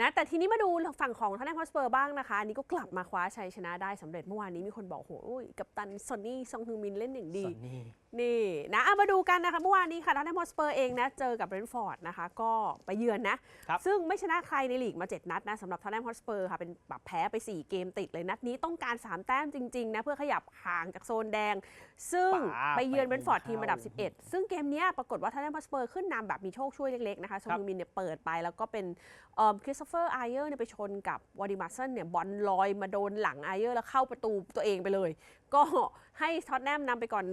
นะแต่ทีนี้มาดูฝั่งของท่านแนฮอสเปอร์บ้างนะคะ อันนี้ก็กลับมาคว้าชัยชนะได้สำเร็จเมื่อวานนี้มีคนบอกโอ้ยกับตันซอนนี่ซองฮึงมินเล่นอย่างดีส่ นนี้นี่นะเอามาดูกันนะคะเมื่อวานนี้ค่ะท o นแนมฮอสเปอร์เองนะเจอกับเบรนท์ฟอร์ดนะคะ ก็ไปเยือนนะ ครับ ซึ่งไม่ชนะใครในลีกมา 7 นัดนะสำหรับท o นแนมฮอสเปอร์ค่ะ เป็นแบบแพ้ไป 4 เกมติดเลยนัดนี้ต้องการ 3 แต้มจริง ๆ นะ เพื่อขยับห่างจากโซนแดง ซึ่งป่าไปเยือนไปเบรนท์ฟอร์ดเข้าทีมอันดับ11 ซึ่งเกมเนี้ยปรากฏว่าท o นแนมฮอสเปอร์ขึ้นนำแบบมีโชคช่วยเล็ก ๆ นะคะซองฮึงมินเนี่ยเปิดไปแล้วก็เป็นคริสโตเฟอร์ไอเออร์เนี่ยไปชนกับวอดิมาสันเนี่ยบอลลอยมาโดนหลังไอเออร์แล้วเข้าประตูตัวเองไปเลย ก็ให้ท็อตแนมนำไปก่อน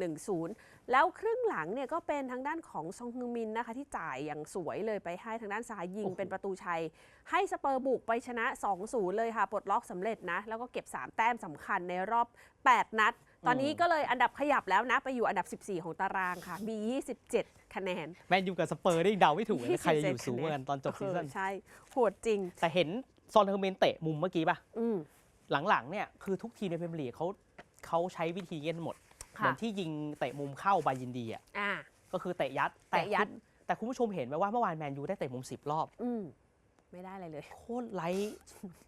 1-0 แล้วครึ่งหลังเนี่ยก็เป็นทางด้านของซองฮึงมินนะคะที่จ่ายอย่างสวยเลยไปให้ทางด้านซ้ายยิงโอ้โหเป็นประตูชัย ให้สเปอร์บุกไปชนะ 2-0 เลยค่ะ ปลดล็อกสำเร็จนะ แล้วก็เก็บ 3 แต้มสำคัญในรอบ 8 นัด ตอนนี้ก็เลยอันดับขยับแล้วนะ ไปอยู่อันดับ 14 ของตารางค่ะมี 27 คะแนน แมนยูกับสเปอร์นี่เดาไม่ถูกเลยนะใครจะอยู่27สูงกว่ากันตอนจบซีซั่นเออใช่โหดจริง แต่เห็นซอนเฮอร์เมนเตะมุมเมื่อกี้ป่ะอืมหลังๆเนี่ยคือทุกทีมในพรีเมียร์ลีกเขา เขาใช้วิธีเงี้ยหมดค่ะเหมือนที่ยิงเตะมุมเข้าบายินดีอะอ่าก็คือเตะยัดเตะยัดคุณแต่คุณผู้ชมเห็นไหมว่าเมื่อวานแมนยูได้เตะมุม10รอบอืม ไม่ได้อะไรเลย โคตรไร้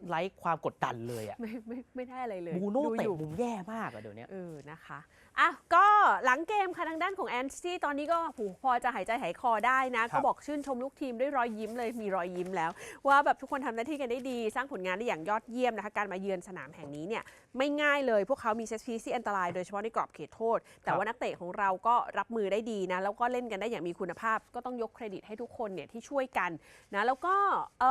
ไร้ความกดดันเลยอะไม่ไม่ไม่ได้อะไรเลยบูโน่ดูเตะอยู่มุมแย่มากอะเดี๋ยวนี้เออนะคะอะก็หลังเกมค่ะทางด้านของแอนซี่ตอนนี้ก็หูพอจะหายใจหายคอได้นะครัก็บบอกชื่นชมลูกทีมด้วยรอยยิ้มเลยมีรอยยิ้มแล้ว ว่าแบบทุกคนทำหน้าที่กันได้ดี สร้างผลงานได้อย่างยอดเยี่ยมนะคะการมาเยือนสนามแห่งนี้เนี่ยไม่ง่ายเลยพวกเขามีเซตพีซที่อันตรายโดยเฉพาะในกรอบเขตโทษ แต่ว่านักเตะของเราก็รับมือได้ดีนะแล้วก็เล่นกันได้อย่างมีคุณภาพ ก็ต้องยกเครดิตให้ทุกคนเนี่ยที่ช่วยกันนะแล้วก็เอิ่ม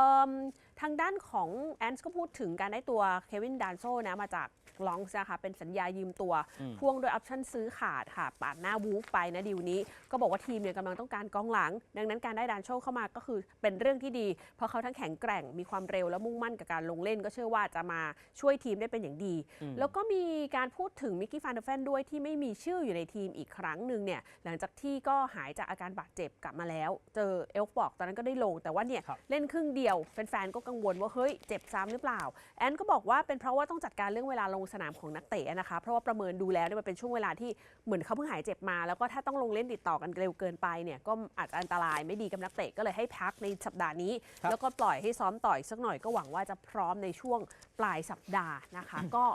ทางด้านของแอนส์ก็พูดถึงการได้ตัวเควินดานโซนะมาจากลองส์นะคะเป็นสัญญายืมตัวอืมพ่วงด้วยออปชั่นซื้อขาดค่ะปาดหน้าวูฟไปนะดีลนี้ ก็บอกว่าทีมเนี่ยกำลังต้องการกองหลัง ดังนั้นการได้ดานโชเข้ามาก็คือเป็นเรื่องที่ดี เพราะเขาทั้งแข็งแกร่งมีความเร็วและมุ่งมั่นกับการลงเล่น ก็เชื่อว่าจะมาช่วยทีมได้เป็นอย่างดีอืมแล้วก็มีการพูดถึงมิกกี้ฟานเดอร์แฟนด้วยที่ไม่มีชื่ออยู่ในทีมอีกครั้งหนึ่งเนี่ยหลังจากที่ก็หายจากอาการบาดเจ็บกลับมาแล้ว เจอเอลฟ์บอกตอนนั้นก็ได้ลงแต่ว่าเนี่ยครับเล่นครึ่งเดียวแฟนๆก็กังวลว่าเฮ้ยเจ็บซ้ำหรือเปล่า แอนก็บอกว่าเป็นเพราะว่าต้องจัดการเรื่องเวลาลงสนามของนักเตะนะคะ เพราะว่าประเมินดูแล้วเนี่ยมันเป็นช่วงเวลาที่เหมือนเขาเพิ่งหายเจ็บมา แล้วก็ถ้าต้องลงเล่นติดต่อกันเร็วเกินไปเนี่ยก็อาจจะอันตรายไม่ดีกับนักเตะก็เลยให้พักในสัปดาห์นี้ครับแล้วก็ปล่อยให้ซ้อมต่อยสักหน่อยก็หวังว่าจะพร้อมในช่วงปลายสัปดาห์นะคะ ก็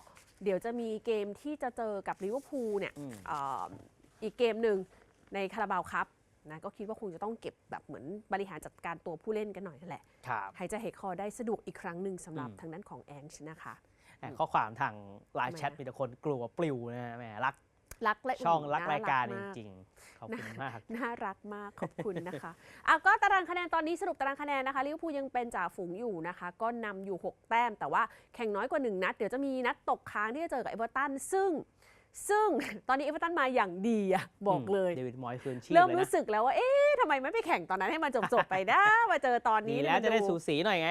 เดี๋ยวจะมีเกมที่จะเจอกับลิเวอร์พูลเนี่ยอืมเอ่ออีกเกมหนึ่งในคาราบาวครับ นะก็คิดว่าคงจะต้องเก็บแบบเหมือนบริหารจัดการตัวผู้เล่นกันหน่อยนั่นแหละครับหายใจหายคอได้สะดวกอีกครั้งหนึ่งสำหรับอืมทางด้านของแอนชนะคะแหม่ข้อความทางไลน์ทำไมแชทมีแต่คนกลัวปลิวนะฮะแหมรักรักและช่องมรักรายการจน่มริงๆขอบคุณมาก น่ารักมาก ขอบคุณนะคะอะก็ตารางคะแนนตอนนี้สรุปตารางคะแนนนะคะลิเวอร์พูลยังเป็นจ่าฝูงอยู่นะคะ ก็นำอยู่ 6 แต้ม แต่ว่าแข่งน้อยกว่า 1 นัด เดี๋ยวจะมีนัดตกค้างที่จะเจอกับเอเวอร์ตันซึ่ง ซึ่งตอนนี้เอเวอร์ตันมาอย่างดีอะบอกเลยเดวิดมอยส์คืนชีพเริ่มเลยรู้นะสึกแล้วว่า เอ๊ะทำไมไม่ไปแข่งตอนนั้นให้มันจบๆไปนะ มาเจอตอนดีนี้ แล้วจะได้มันสูสีหน่อยไง